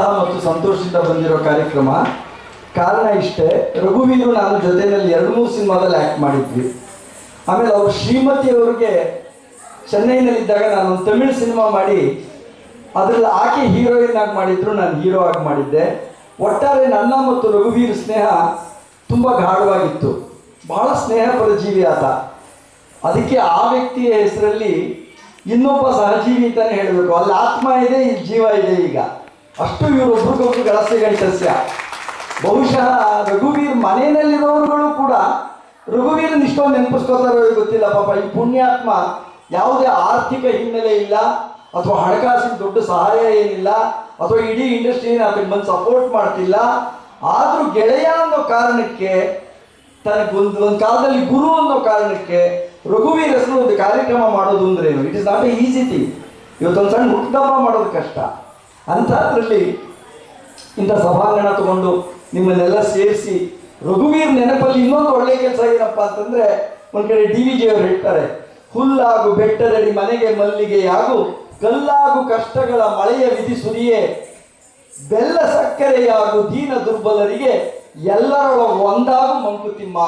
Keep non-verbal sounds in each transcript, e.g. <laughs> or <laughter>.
ಉತ್ಸಾಹ ಮತ್ತು ಸಂತೋಷದಿಂದ ಬಂದಿರೋ ಕಾರ್ಯಕ್ರಮ. ಕಾರಣ ಇಷ್ಟೇ, ರಘುವೀರು ನಾನು ಜೊತೆಯಲ್ಲಿ ಎರಡು ಮೂರು ಸಿನಿಮಾದಲ್ಲಿ ಆ್ಯಕ್ಟ್ ಮಾಡಿದ್ವಿ. ಆಮೇಲೆ ಅವ್ರ ಶ್ರೀಮತಿಯವರಿಗೆ ಚೆನ್ನೈನಲ್ಲಿದ್ದಾಗ ನಾನು ಒಂದು ತಮಿಳು ಸಿನಿಮಾ ಮಾಡಿ, ಅದರಲ್ಲಿ ಆಕೆ ಹೀರೋಯಿನ್ ಆಗಿ ಮಾಡಿದ್ರು, ನಾನು ಹೀರೋ ಆಗಿ ಮಾಡಿದ್ದೆ. ಒಟ್ಟಾರೆ ನನ್ನ ಮತ್ತು ರಘುವೀರ್ ಸ್ನೇಹ ತುಂಬ ಗಾಢವಾಗಿತ್ತು. ಬಹಳ ಸ್ನೇಹಪರ ಜೀವಿ ಆತ. ಅದಕ್ಕೆ ಆ ವ್ಯಕ್ತಿಯ ಹೆಸರಲ್ಲಿ ಇನ್ನೊಬ್ಬ ಸಹಜೀವಿ ಅಂತಾನೆ ಹೇಳಬೇಕು. ಅಲ್ಲಿ ಆತ್ಮ ಇದೆ ಈ ಜೀವ ಇದೆ ಈಗ. ಅಷ್ಟು ಇವರು ಒಬ್ರಿಗೊಬ್ರು ಗಳಸೆ ಗಣಿತಸ್ಯ ಬಹುಶಃ ರಘುವೀರ್ ಮನೆಯಲ್ಲಿರೋರುಗಳು ಕೂಡ ರಘುವೀರನ್ ಇಷ್ಟೊಂದು ನೆನಪಿಸ್ಕೋತಾರೋ ಗೊತ್ತಿಲ್ಲ ಪಾಪ, ಈ ಪುಣ್ಯಾತ್ಮ ಯಾವುದೇ ಆರ್ಥಿಕ ಹಿನ್ನೆಲೆ ಇಲ್ಲ, ಅಥವಾ ಹಣಕಾಸಿನ ದೊಡ್ಡ ಸಹಾಯ ಏನಿಲ್ಲ, ಅಥವಾ ಇಡೀ ಇಂಡಸ್ಟ್ರಿನ ಅದಕ್ಕೆ ಬಂದು ಸಪೋರ್ಟ್ ಮಾಡ್ತಿಲ್ಲ. ಆದರೂ ಗೆಳೆಯ ಅನ್ನೋ ಕಾರಣಕ್ಕೆ, ತನಗೊಂದು ಒಂದು ಕಾಲದಲ್ಲಿ ಗುರು ಅನ್ನೋ ಕಾರಣಕ್ಕೆ ರಘುವೀರ್ ಹೆಸರು ಒಂದು ಕಾರ್ಯಕ್ರಮ ಮಾಡೋದು ಅಂದ್ರೆ it is not a easy thing ಇವತ್ತೊಂದು ಸಣ್ಣ ಹುಟ್ಟುಹಬ್ಬ ಮಾಡೋದು ಕಷ್ಟ. ಅಂಥದ್ರಲ್ಲಿ ಇಂಥ ಸಭಾಂಗಣ ತಗೊಂಡು ನಿಮ್ಮನ್ನೆಲ್ಲ ಸೇರಿಸಿ, ರಘುವೀರ್ ನೆನಪಲ್ಲಿ ಇನ್ನೊಂದು ಒಳ್ಳೆ ಕೆಲಸ ಏನಪ್ಪ ಅಂತಂದ್ರೆ ಒಂದ್ ಕಡೆ ಡಿ ವಿ ಜಿ ಅವರು ಹೇಳ್ತಾರೆ, ಹುಲ್ಲಾಗು ಬೆಟ್ಟದಡಿ ಮನೆಗೆ ಮಲ್ಲಿಗೆಯಾಗು ಕಲ್ಲಾಗು ಕಷ್ಟಗಳ ಮಳೆಯ ವಿಧಿ ಸುರಿಯೇ, ಬೆಲ್ಲ ಸಕ್ಕರೆಯಾಗು ದೀನ ದುರ್ಬಲರಿಗೆ ಎಲ್ಲರೊಳಗೆ ಒಂದಾಗು ಮಂಕುತಿಮ್ಮ,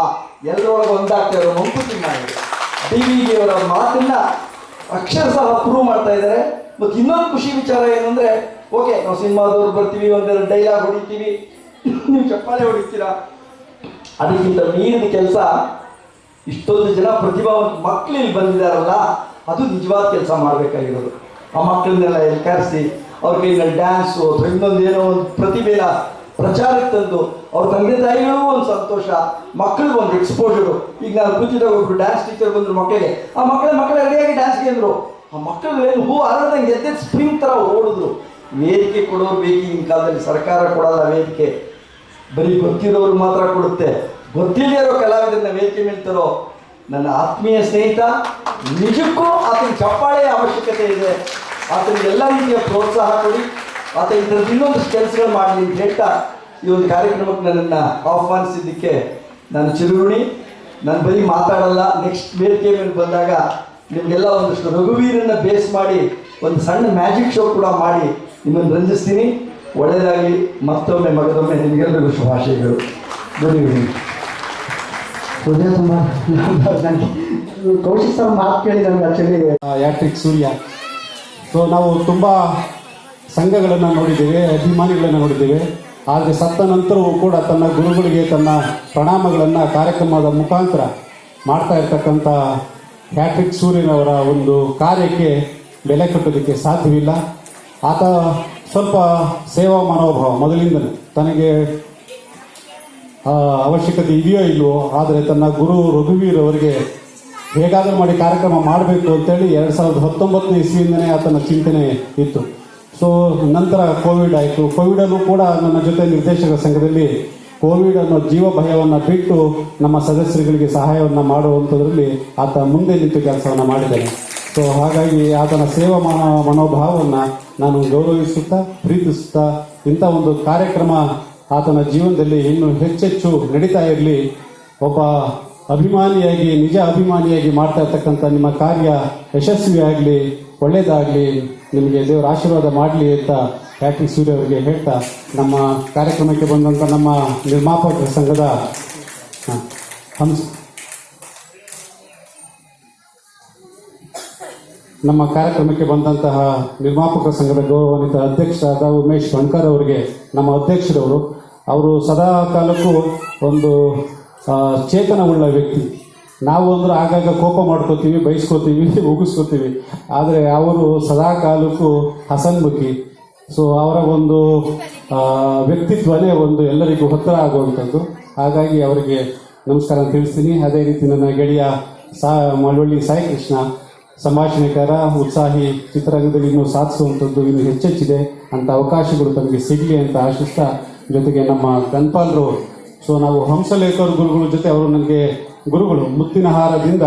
ಎಲ್ಲರೊಳಗೆ ಒಂದಾಗ್ತಾರೆ ಮಂಕುತಿಮ್ಮ ಡಿ ವಿ ಜಿ ಅವರ ಮಾತನ್ನ ಅಕ್ಷರಶಃ ಪ್ರೂವ್ ಮಾಡ್ತಾ ಇದ್ದಾರೆ. ಮತ್ತು ಇನ್ನೊಂದು ಖುಷಿ ವಿಚಾರ ಏನು ಅಂದ್ರೆ ಓಕೆ, ನಾವು ಸಿನಿಮಾದವ್ರು ಬರ್ತೀವಿ, ಒಂದೆರಡು ಡೈಲಾಗ್ ಹೊಡಿತೀವಿ. ನೀವು ಚಪ್ಪಾಳೆ ಹೊಡಿತೀರಾ? ಅದಕ್ಕಿಂತ ಮೀರಿದ ಕೆಲಸ ಇಷ್ಟೊಂದು ಜನ ಪ್ರತಿಭಾವಂತ ಮಕ್ಕಳು ಇಲ್ಲಿ ಬಂದಿದ್ದಾರಲ್ಲ ಅದು ನಿಜವಾದ ಕೆಲಸ ಮಾಡಬೇಕಾಗಿರೋದು. ಆ ಮಕ್ಕಳನ್ನೆಲ್ಲ ಎಲ್ಲಿ ಕರೆಸಿ, ಅವ್ರ ಕೈನಲ್ಲಿ ಡ್ಯಾನ್ಸು ಅಥವಾ ಇನ್ನೊಂದು ಏನೋ ಒಂದು ಪ್ರತಿಭೆನ ಪ್ರಚಾರಕ್ಕೆ ತಂದು, ಅವ್ರ ತಂದೆ ತಾಯಿಗಳಿಗೂ ಒಂದು ಸಂತೋಷ ಮಕ್ಕಳಿಗೆ ಒಂದು ಎಕ್ಸ್ಪೋಜರು ಈಗ ನಾನು ಕೂತಿದ್ದಾಗ ಒಬ್ಬರು ಡ್ಯಾನ್ಸ್ ಟೀಚರ್ ಬಂದರು ಮಕ್ಕಳಿಗೆ, ಆ ಮಕ್ಕಳ ಮಕ್ಕಳ ರೆಡಿಯಾಗಿ ಡ್ಯಾನ್ಸ್ಗೆ ಅಂದರು. ಆ ಮಕ್ಕಳು ಏನು ಹೂ ಆರದಂಗೆ ಎದ್ದೆ ಸ್ಪ್ರಿಂಗ್ ಥರ ಓಡಿದ್ರು. ವೇದಿಕೆ ಕೊಡೋರು ಬೇಕು? ಈಗಿನ ಕಾಲದಲ್ಲಿ ಸರ್ಕಾರ ಕೊಡಲ್ಲ ವೇದಿಕೆ ಬರೀ ಗೊತ್ತಿರೋರು ಮಾತ್ರ ಕೊಡುತ್ತೆ. ಗೊತ್ತಿಲ್ಲದಿರೋ ಕಲಾವಿದರನ್ನ ವೇದಿಕೆ ಮೇಲೆ ತರೋ ನನ್ನ ಆತ್ಮೀಯ ಸ್ನೇಹಿತ, ನಿಜಕ್ಕೂ ಆತನ ಚಪ್ಪಾಳೆಯ ಅವಶ್ಯಕತೆ ಇದೆ. ಆತನಿಗೆ ಎಲ್ಲ ರೀತಿಯ ಪ್ರೋತ್ಸಾಹ ಕೊಡಿ. ಆತ ಇದರಲ್ಲಿ ಇನ್ನೊಂದು ಕೆಲಸಗಳು ಮಾಡಲಿ ಅಂತ ಹೇಳ್ತಾ ಈ ಒಂದು ಕಾರ್ಯಕ್ರಮಕ್ಕೆ ನನ್ನನ್ನು ಆಹ್ವಾನಿಸಿದ್ದಕ್ಕೆ ನಾನು ಚಿರುಗುಣಿ ನಾನು ಬರೀ ಮಾತಾಡಲ್ಲ ನೆಕ್ಸ್ಟ್ ವೇದಿಕೆ ಮೇಲೆ ಬಂದಾಗ ನಿಮಗೆಲ್ಲ ಒಂದಷ್ಟು ರಘುವೀರನ್ನ ಬೇಸ್ ಮಾಡಿ, ಒಂದು ಸಣ್ಣ ಮ್ಯಾಜಿಕ್ ಶೋ ಕೂಡ ಮಾಡಿ. ನಿಮ್ಮನ್ನು ರಂಜಿಸ್ತೀನಿ. ಒಳ್ಳೆಯದಾಗಿ ಮತ್ತೊಮ್ಮೆ ಮಗದೊಮ್ಮೆ ನಿಮಗೆಲ್ಲರಿಗೂ ಶುಭಾಶಯಗಳು. ಗುಡ್ ಈವ್ನಿಂಗ್ ಹೃದಯ ತುಂಬ ಕೌಶಿಕ್ ಸರ್ ಮಾತು ಕೇಳಿ ನನಗೆ ಆ್ಯಕ್ಚುಲಿ ಯಾಟ್ರಿಕ್ ಸೂರ್ಯ. ಸೊ ನಾವು ತುಂಬ ಸಂಘಗಳನ್ನು ನೋಡಿದ್ದೇವೆ ಅಭಿಮಾನಿಗಳನ್ನು ನೋಡಿದ್ದೇವೆ. ಆದರೆ ಸತ್ತ ನಂತರವೂ ಕೂಡ ತನ್ನ ಗುರುಗಳಿಗೆ ತನ್ನ ಪ್ರಣಾಮಗಳನ್ನು ಕಾರ್ಯಕ್ರಮದ ಮುಖಾಂತರ ಮಾಡ್ತಾ ಇರ್ತಕ್ಕಂಥ ಹ್ಯಾಟ್ರಿಕ್ ಸೂರ್ಯನವರ ಒಂದು ಕಾರ್ಯಕ್ಕೆ ಬೆಲೆ ಕಟ್ಟೋದಕ್ಕೆ ಸಾಧ್ಯವಿಲ್ಲ. ಆತ ಸ್ವಲ್ಪ ಸೇವಾ ಮನೋಭಾವ ಮೊದಲಿಂದಲೇ. ತನಗೆ ಅವಶ್ಯಕತೆ ಇದೆಯೋ ಇಲ್ವೋ, ಆದರೆ ತನ್ನ ಗುರು ರಘುವೀರ್ ಅವರಿಗೆ ಹೇಗಾದರೂ ಮಾಡಿ ಕಾರ್ಯಕ್ರಮ ಮಾಡಬೇಕು ಅಂತೇಳಿ ಎರಡು ಸಾವಿರದ ಹತ್ತೊಂಬತ್ತನೇ ಇಸ್ವಿಯಿಂದನೇ ಆತನ ಚಿಂತನೆ ಇತ್ತು. ಸೊ ನಂತರ ಕೋವಿಡ್ ಆಯಿತು. ಕೋವಿಡಲ್ಲೂ ಕೂಡ ನನ್ನ ಜೊತೆ ನಿರ್ದೇಶಕರ ಸಂಘದಲ್ಲಿ ಕೋವಿಡ್ ಅನ್ನೋ ಜೀವ ಭಯವನ್ನು ಬಿಟ್ಟು ನಮ್ಮ ಸದಸ್ಯರುಗಳಿಗೆ ಸಹಾಯವನ್ನು ಮಾಡುವಂಥದ್ರಲ್ಲಿ ಆತ ಮುಂದೆ ನಿಂತು ಕೆಲಸವನ್ನು ಮಾಡಿದ್ದಾನೆ. ಸೊ ಹಾಗಾಗಿ ಆತನ ಸೇವಾ ಮನೋ, ಮನೋಭಾವವನ್ನು ನಾನು ಗೌರವಿಸುತ್ತಾ, ಪ್ರೀತಿಸುತ್ತಾ, ಇಂಥ ಒಂದು ಕಾರ್ಯಕ್ರಮ ಆತನ ಜೀವನದಲ್ಲಿ ಇನ್ನೂ ಹೆಚ್ಚೆಚ್ಚು ನಡೀತಾ ಇರಲಿ. ಒಬ್ಬ ಅಭಿಮಾನಿಯಾಗಿ, ನಿಜ ಅಭಿಮಾನಿಯಾಗಿ ಮಾಡ್ತಾ ಇರ್ತಕ್ಕಂಥ ನಿಮ್ಮ ಕಾರ್ಯ ಯಶಸ್ವಿಯಾಗಲಿ ಒಳ್ಳೆಯದಾಗಲಿ ನಿಮಗೆ ದೇವರ ಆಶೀರ್ವಾದ ಮಾಡಲಿ ಅಂತ ಪ್ಯಾಟ್ರಿಕ್ ಸೂರ್ಯ ಅವರಿಗೆ ಹೇಳ್ತಾ, ನಮ್ಮ ಕಾರ್ಯಕ್ರಮಕ್ಕೆ ಬಂದಂಥ ನಮ್ಮ ನಿರ್ಮಾಪಕ ಸಂಘದ ಹಂಸ ನಮ್ಮ ಕಾರ್ಯಕ್ರಮಕ್ಕೆ ಬಂದಂತಹ ನಿರ್ಮಾಪಕ ಸಂಘದ ಗೌರವಾನ್ವಿತ ಅಧ್ಯಕ್ಷರಾದ ಉಮೇಶ್ ಬಂಕರ್ ಅವರಿಗೆ, ನಮ್ಮ ಅಧ್ಯಕ್ಷರವರು, ಅವರು ಸದಾ ಕಾಲಕ್ಕೂ ಒಂದು ಚೇತನವುಳ್ಳ ವ್ಯಕ್ತಿ. ನಾವು ಅಂದ್ರೆ ಆಗಾಗ ಕೋಪ ಮಾಡ್ಕೋತೀವಿ, ಬೈಸ್ಕೋತೀವಿ, <laughs> ಉಗಿಸ್ಕೋತೀವಿ. ಆದರೆ ಅವರು ಸದಾ ಕಾಲಕ್ಕೂ ಹಸನ್ಮುಖಿ ಸೊ ಅವರ ಒಂದು ವ್ಯಕ್ತಿತ್ವನೇ ಒಂದು ಎಲ್ಲರಿಗೂ ಹತ್ತಿರ ಆಗುವಂಥದ್ದು. ಹಾಗಾಗಿ ಅವರಿಗೆ ನಮಸ್ಕಾರ ತಿಳಿಸ್ತೀನಿ. ಅದೇ ರೀತಿ ನನ್ನ ಗೆಳೆಯ ಸಾ, ಮಳವಳ್ಳಿ ಸಾಯಿ ಕೃಷ್ಣ ಸಂಭಾಷಣೆಕಾರ ಉತ್ಸಾಹಿ ಚಿತ್ರರಂಗದಲ್ಲಿ ಇನ್ನೂ ಸಾಧಿಸುವಂಥದ್ದು ಇನ್ನೂ ಹೆಚ್ಚೆಚ್ಚಿದೆ. ಅಂತ ಅವಕಾಶಗಳು ತಮಗೆ ಸಿಗಲಿ ಅಂತ ಆಶಿಸ್ತಾ ಜೊತೆಗೆ ನಮ್ಮ ಗನ್ಪಾಲ್ರು ಸೊ ನಾವು ಹಂಸಲೇಖರ್ ಗುರುಗಳ ಜೊತೆ ಅವರು ನನಗೆ ಗುರುಗಳು. ಮುತ್ತಿನ ಹಾರದಿಂದ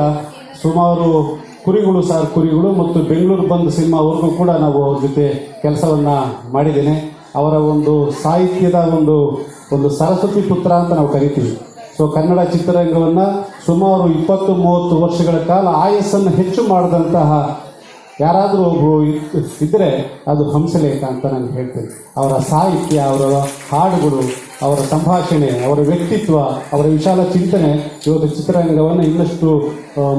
ಸುಮಾರು ಕುರಿಗಳು ಸಾರ್ ಕುರಿಗಳು ಮತ್ತು ಬೆಂಗಳೂರು ಬಂದ್ ಸಿನಿಮಾವರೆಗೂ ಕೂಡ ನಾವು ಅವ್ರ ಜೊತೆ ಕೆಲಸವನ್ನ ಮಾಡಿದ್ದೇನೆ. ಅವರ ಒಂದು ಸಾಹಿತ್ಯದ ಒಂದು ಒಂದು ಸರಸ್ವತಿ ಪುತ್ರ ಅಂತ ನಾವು ಕರಿತೀವಿ. ಸೊ ಕನ್ನಡ ಚಿತ್ರರಂಗವನ್ನ ಸುಮಾರು ಇಪ್ಪತ್ತು ಮೂವತ್ತು ವರ್ಷಗಳ ಕಾಲ ಆಯಸ್ಸನ್ನು ಹೆಚ್ಚು ಮಾಡಿದಂತಹ ಯಾರಾದರೂ ಒಬ್ಬರು ಇದ್ದರೆ ಅದು ಹಂಸಲೇಖ ಅಂತ ನಾನು ಹೇಳ್ತೇನೆ. ಅವರ ಸಾಹಿತ್ಯ, ಅವರ ಹಾಡುಗಳು, ಅವರ ಸಂಭಾಷಣೆ, ಅವರ ವ್ಯಕ್ತಿತ್ವ, ಅವರ ವಿಶಾಲ ಚಿಂತನೆ ಇವತ್ತು ಚಿತ್ರರಂಗವನ್ನು ಇನ್ನಷ್ಟು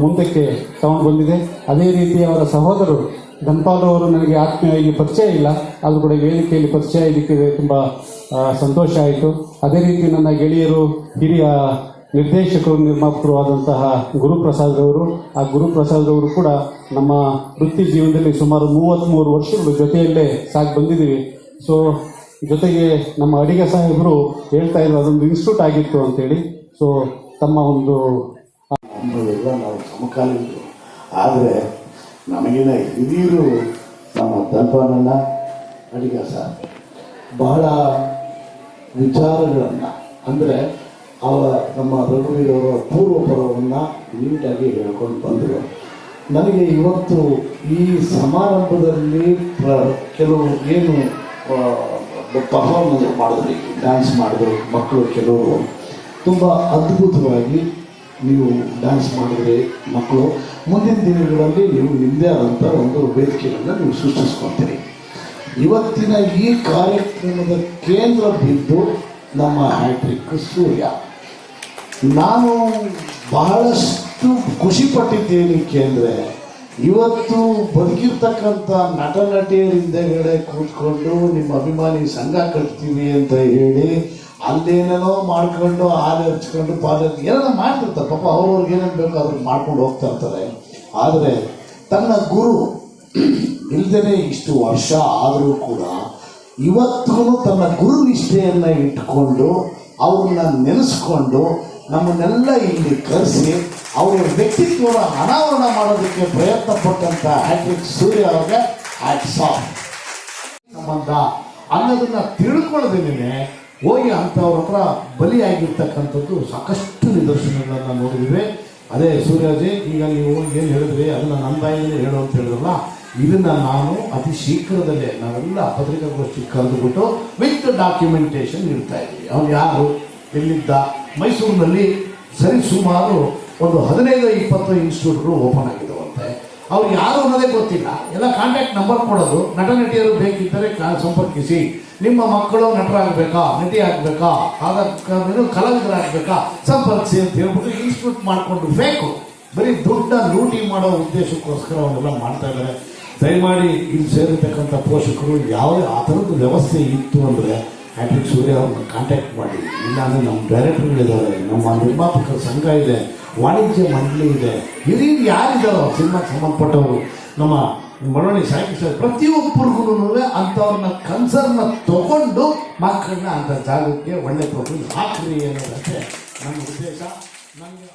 ಮುಂದಕ್ಕೆ ತಗೊಂಡು ಬಂದಿದೆ ಅದೇ ರೀತಿ ಅವರ ಸಹೋದರರು ಧನ್ಪಾಲ್ ಅವರು ನನಗೆ ಆತ್ಮೀಯವಾಗಿ ಪರಿಚಯ ಇಲ್ಲ. ಆದರೂ ಕೂಡ ವೇದಿಕೆಯಲ್ಲಿ ಪರಿಚಯ ಇದಕ್ಕೆ ತುಂಬ ಸಂತೋಷ ಆಯಿತು. ಅದೇ ರೀತಿ ನನ್ನ ಗೆಳೆಯರು, ಹಿರಿಯ ನಿರ್ದೇಶಕರು, ನಿರ್ಮಾಪಕರು ಆದಂತಹ ಗುರುಪ್ರಸಾದ್ ಅವರು ಆ ಗುರುಪ್ರಸಾದ್ ಅವರು ಕೂಡ ನಮ್ಮ ವೃತ್ತಿ ಜೀವನದಲ್ಲಿ ಸುಮಾರು ಮೂವತ್ತ್ಮೂರು ವರ್ಷಗಳು ಜೊತೆಯಲ್ಲೇ ಸಾಕು ಬಂದಿದ್ದೀವಿ. ಸೊ ಜೊತೆಗೆ ನಮ್ಮ ಅಡಿಗೆ ಸಾಹೇಬರು ಹೇಳ್ತಾ ಇದ್ರು ಅದೊಂದು ಇನ್ಸ್ಟಿಟ್ಯೂಟ್ ಆಗಿತ್ತು ಅಂತೇಳಿ. ಸೊ ತಮ್ಮ ಒಂದು ಎಲ್ಲ ನಾವು ಸಮಕಾಲೀನರು. ಆದರೆ ನಮಗಿನ ಹಿರಿಯರು ನಮ್ಮ ಧನ್ಪಾನನ್ನ ಅಡಿಗೆ ಸರ್ ಬಹಳ ವಿಚಾರಗಳನ್ನು, ಅಂದರೆ ಅವ ನಮ್ಮ ರಘುವೀರವರ ಪೂರ್ವಪರವನ್ನು ನೀಟಾಗಿ ಹೇಳ್ಕೊಂಡು ಬಂದರು. ನನಗೆ ಇವತ್ತು ಈ ಸಮಾರಂಭದಲ್ಲಿ ಕೆಲವು ಏನು ಪರ್ಫಾರ್ಮೆನ್ಸ್ ಮಾಡಿದ್ರಿ ಡ್ಯಾನ್ಸ್ ಮಾಡಿದ್ರು ಮಕ್ಕಳು ಕೆಲವರು, ತುಂಬ ಅದ್ಭುತವಾಗಿ ನೀವು ಡ್ಯಾನ್ಸ್ ಮಾಡಿದ್ರಿ ಮಕ್ಕಳು, ಮುಂದಿನ ದಿನಗಳಲ್ಲಿ ನೀವು ನಿಮ್ಮದೇ ಆದಂಥ ಒಂದು ವೇದಿಕೆಯನ್ನು ನೀವು ಸೃಷ್ಟಿಸ್ಕೊತೀರಿ. ಇವತ್ತಿನ ಈ ಕಾರ್ಯಕ್ರಮದ ಕೇಂದ್ರ ಬಿದ್ದು ನಮ್ಮ ಹ್ಯಾಟ್ರಿಕ್ ಸೂರ್ಯ. ನಾನು ಬಹಳಷ್ಟು ಖುಷಿ ಪಟ್ಟಿದ್ದೇನಕ್ಕೆ ಅಂದರೆ ಇವತ್ತು ಬದುಕಿರ್ತಕ್ಕಂಥ ನಟ ನಟಿಯರಿಂದಗಡೆ ಕೂತ್ಕೊಂಡು ನಿಮ್ಮ ಅಭಿಮಾನಿ ಸಂಘ ಕಟ್ತೀವಿ ಅಂತ ಹೇಳಿ ಅಲ್ಲೇನೇನೋ ಮಾಡ್ಕೊಂಡು ಹಾಲು ಹಚ್ಕೊಂಡು ಪಾಲು ಏನೇನೋ ಮಾಡ್ತಿರ್ತಾರೆ. ಪಾಪ ಅವ್ರವ್ರಿಗೆ ಏನೇನು ಬೇಕೋ ಅದ್ರಲ್ಲಿ ಮಾಡ್ಕೊಂಡು ಹೋಗ್ತಾ ಇರ್ತಾರೆ. ಆದರೆ ತನ್ನ ಗುರು ಇಲ್ದೇ ಇಷ್ಟು ವರ್ಷ ಆದರೂ ಕೂಡ ಇವತ್ತೂ ತನ್ನ ಗುರು ನಿಷ್ಠೆಯನ್ನು ಇಟ್ಕೊಂಡು ಅವ್ರನ್ನ ನೆನೆಸ್ಕೊಂಡು ನಮ್ಮನ್ನೆಲ್ಲ ಇಲ್ಲಿ ಕರೆಸಿ ಅವರ ವ್ಯಕ್ತಿತ್ವದ ಅನಾವರಣ ಮಾಡೋದಕ್ಕೆ ಪ್ರಯತ್ನ ಪಟ್ಟಂತ ಹ್ಯಾಟ್ರಿಕ್ ಸೂರ್ಯ ಅವ್ರಿಗೆ ಹ್ಯಾಟ್ಸ್ ಸಂಬಂಧ ಅನ್ನೋದನ್ನು ತಿಳ್ಕೊಳ್ಳೋದೇನೆ ಹೋಗಿ ಅಂಥವ್ರ ಹತ್ರ ಬಲಿಯಾಗಿರ್ತಕ್ಕಂಥದ್ದು ಸಾಕಷ್ಟು ನಿದರ್ಶನಗಳನ್ನು ನೋಡಿದ್ವಿ. ಅದೇ ಸೂರ್ಯಜಿ, ಈಗ ನೀವು ಏನು ಹೇಳಿದ್ರಿ? ಅದನ್ನ ನನ್ನ ಬಾಯಿನೇ ಹೇಳು ಅಂತ ಹೇಳಿದ್ರಲ್ಲ. ಇದನ್ನ ನಾನು ಅತಿ ಶೀಘ್ರದಲ್ಲೇ ನಾವೆಲ್ಲ ಪತ್ರಿಕಾಗೋಷ್ಠಿ ಕರೆದುಬಿಟ್ಟು ವಿತ್ ಡಾಕ್ಯುಮೆಂಟೇಶನ್ ಇಡ್ತಾ ಇದ್ದೀವಿ. ಅವನು ಯಾರು? ಎಲ್ಲಿದ್ದ? ಮೈಸೂರಿನಲ್ಲಿ ಸರಿ ಸುಮಾರು ಒಂದು ಹದಿನೈದು ಇಪ್ಪತ್ತು ಇನ್ಸ್ಟಿಟ್ಯೂಟ್ಗಳು ಓಪನ್ ಆಗಿದವಂತೆ. ಅವ್ರು ಯಾರು ಅನ್ನೋದೇ ಗೊತ್ತಿಲ್ಲ. ಎಲ್ಲ ಕಾಂಟ್ಯಾಕ್ಟ್ ನಂಬರ್ ಕೊಡೋದು. ನಟ ನಟಿಯರು ಬೇಕಿದ್ದರೆ ಸಂಪರ್ಕಿಸಿ. ನಿಮ್ಮ ಮಕ್ಕಳು ನಟರಾಗಬೇಕಾ? ನಟಿ ಆಗಬೇಕಾ? ಆಗ ಕ- ಕಲಾವಿದರಾಗಬೇಕಾ? ಸಂಪರ್ಕಿಸಿ ಅಂತ ಹೇಳ್ಬಿಟ್ಟು ಇನ್ಸ್ಟಿಟ್ಯೂಟ್ ಮಾಡಿಕೊಂಡು ಬೇಕು. ಬರೀ ದುಡ್ಡ ಲೂಟಿ ಮಾಡೋ ಉದ್ದೇಶಕ್ಕೋಸ್ಕರ ಅವನ್ನೆಲ್ಲ ಮಾಡ್ತಾ ಇದ್ದಾರೆ. ದಯಮಾಡಿ ಇಲ್ಲಿ ಸೇರಿರ್ತಕ್ಕಂಥ ಪೋಷಕರು ಯಾವುದೇ ಆ ಥರದ್ದು ವ್ಯವಸ್ಥೆ ಇತ್ತು ಅಂದರೆ ಹ್ಯಾಟ್ರಿಕ್ ಸೂರ್ಯ ಅವ್ರನ್ನ ಕಾಂಟ್ಯಾಕ್ಟ್ ಮಾಡಿ. ಇಲ್ಲಾಂದರೆ ನಮ್ಮ ಡೈರೆಕ್ಟರ್ಗಳಿದ್ದಾರೆ ನಮ್ಮ ನಿರ್ಮಾಪಕರ ಸಂಘ ಇದೆ, ವಾಣಿಜ್ಯ ಮಂಡಳಿ ಇದೆ. ಹಿರಿಯರು ಯಾರಿದ್ದಾರೋ ಸಿನಿಮಾಗೆ ಸಂಬಂಧಪಟ್ಟವರು. ನಮ್ಮ ಮಳವಳ್ಳಿ ಸಾಹಿತ್ಯ ಸರ್ ಪ್ರತಿಯೊಬ್ಬರಿಗೂ ಅಂಥವ್ರನ್ನ ಕನ್ಸರ್ನ ತಗೊಂಡು ಮಕ್ಕಳನ್ನ ಅಂಥ ಜಾಗಕ್ಕೆ ಒಳ್ಳೆ ಪ್ರೋಟೀನ್ ಹಾಕ್ರಿ ಅನ್ನೋದಕ್ಕೆ ನಮ್ಮ ಉದ್ದೇಶ. ನನಗೆ